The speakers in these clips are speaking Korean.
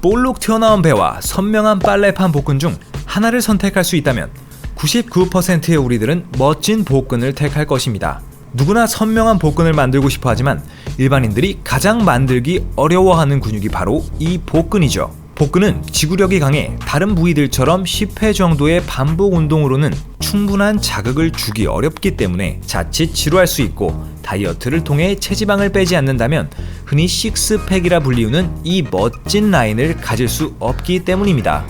볼록 튀어나온 배와 선명한 빨래판 복근 중 하나를 선택할 수 있다면 99%의 우리들은 멋진 복근을 택할 것입니다. 누구나 선명한 복근을 만들고 싶어 하지만 일반인들이 가장 만들기 어려워하는 근육이 바로 이 복근이죠. 복근은 지구력이 강해 다른 부위들처럼 10회 정도의 반복 운동으로는 충분한 자극을 주기 어렵기 때문에 자칫 지루할 수 있고 다이어트를 통해 체지방을 빼지 않는다면 흔히 식스팩이라 불리우는 이 멋진 라인을 가질 수 없기 때문입니다.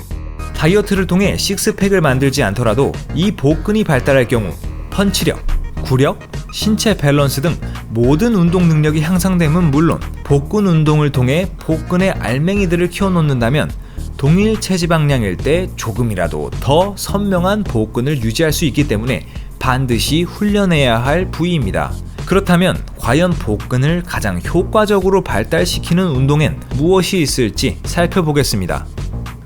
다이어트를 통해 식스팩을 만들지 않더라도 이 복근이 발달할 경우 펀치력, 구력, 신체 밸런스 등 모든 운동 능력이 향상됨은 물론 복근 운동을 통해 복근의 알맹이들을 키워놓는다면 동일 체지방량일 때 조금이라도 더 선명한 복근을 유지할 수 있기 때문에 반드시 훈련해야 할 부위입니다. 그렇다면 과연 복근을 가장 효과적으로 발달시키는 운동엔 무엇이 있을지 살펴보겠습니다.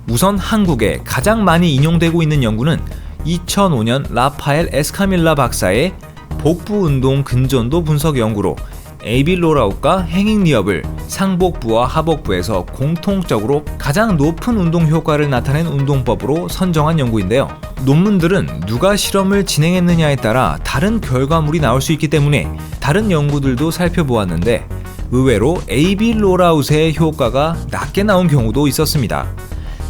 우선 한국에 가장 많이 인용되고 있는 연구는 2005년 라파엘 에스카밀라 박사의 복부 운동 근전도 분석 연구로 에이빌로라웃과 행잉리업을 상복부와 하복부에서 공통적으로 가장 높은 운동 효과를 나타낸 운동법으로 선정한 연구인데요. 논문들은 누가 실험을 진행했느냐에 따라 다른 결과물이 나올 수 있기 때문에 다른 연구들도 살펴보았는데 의외로 에이빌로라웃의 효과가 낮게 나온 경우도 있었습니다.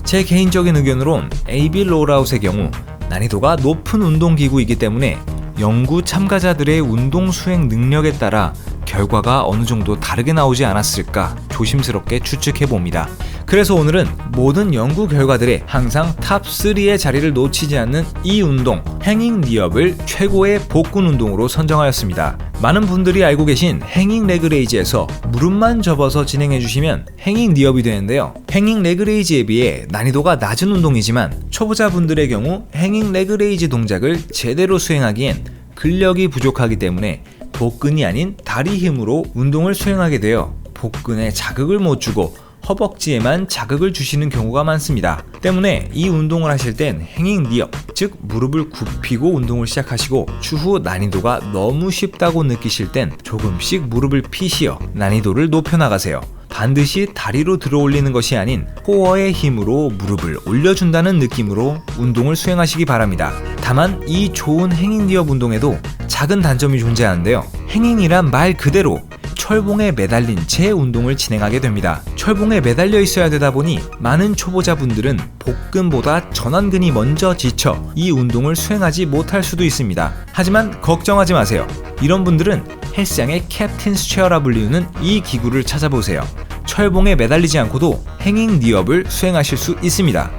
제 개인적인 의견으론 롤아웃의 경우 난이도가 높은 운동기구이기 때문에 연구 참가자들의 운동 수행 능력에 따라 결과가 어느 정도 다르게 나오지 않았을까 조심스럽게 추측해 봅니다. 그래서 오늘은 모든 연구 결과들에 항상 탑 3의 자리를 놓치지 않는 이 운동, 행잉 리업을 최고의 복근 운동으로 선정하였습니다. 많은 분들이 알고 계신 행잉 레그레이즈에서 무릎만 접어서 진행해 주시면 행잉 리업이 되는데요. 행잉 레그레이즈에 비해 난이도가 낮은 운동이지만 초보자분들의 경우 행잉 레그레이즈 동작을 제대로 수행하기엔 근력이 부족하기 때문에 복근이 아닌 다리 힘으로 운동을 수행하게 되어 복근에 자극을 못 주고 허벅지에만 자극을 주시는 경우가 많습니다. 때문에 이 운동을 하실 땐 행잉 리업, 즉 무릎을 굽히고 운동을 시작하시고 추후 난이도가 너무 쉽다고 느끼실 땐 조금씩 무릎을 피시어 난이도를 높여 나가세요. 반드시 다리로 들어 올리는 것이 아닌 코어의 힘으로 무릎을 올려준다는 느낌으로 운동을 수행하시기 바랍니다. 다만 이 좋은 행잉 리업 운동에도 작은 단점이 존재하는데요. 행잉이란 말 그대로 철봉에 매달린 채 운동을 진행하게 됩니다. 철봉에 매달려 있어야 되다 보니 많은 초보자분들은 복근보다 전완근이 먼저 지쳐 이 운동을 수행하지 못할 수도 있습니다. 하지만 걱정하지 마세요. 이런 분들은 헬스장의 캡틴스 체어라 불리우는 이 기구를 찾아보세요. 철봉에 매달리지 않고도 행잉 리업을 수행하실 수 있습니다.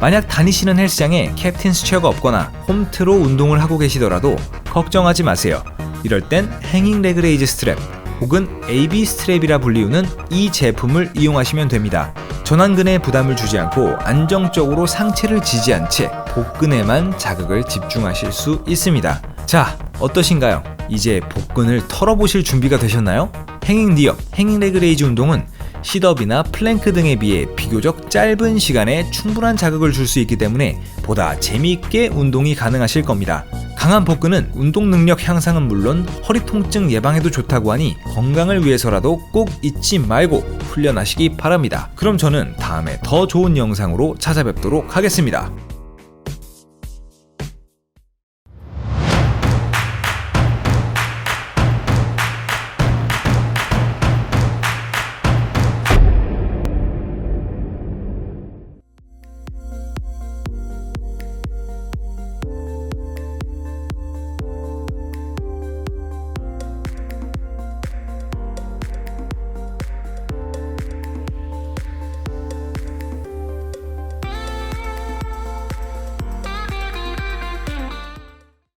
만약 다니시는 헬스장에 캡틴스 체어가 없거나 홈트로 운동을 하고 계시더라도 걱정하지 마세요. 이럴 땐 행잉 레그레이즈 스트랩 혹은 AB 스트랩이라 불리우는 이 제품을 이용하시면 됩니다. 전완근에 부담을 주지 않고 안정적으로 상체를 지지한 채 복근에만 자극을 집중하실 수 있습니다. 자, 어떠신가요? 이제 복근을 털어보실 준비가 되셨나요? 행잉 리업, 행잉 레그레이즈 운동은 시덥이나 플랭크 등에 비해 비교적 짧은 시간에 충분한 자극을 줄 수 있기 때문에 보다 재미있게 운동이 가능하실 겁니다. 강한 복근은 운동 능력 향상은 물론 허리 통증 예방에도 좋다고 하니 건강을 위해서라도 꼭 잊지 말고 훈련하시기 바랍니다. 그럼 저는 다음에 더 좋은 영상으로 찾아뵙도록 하겠습니다.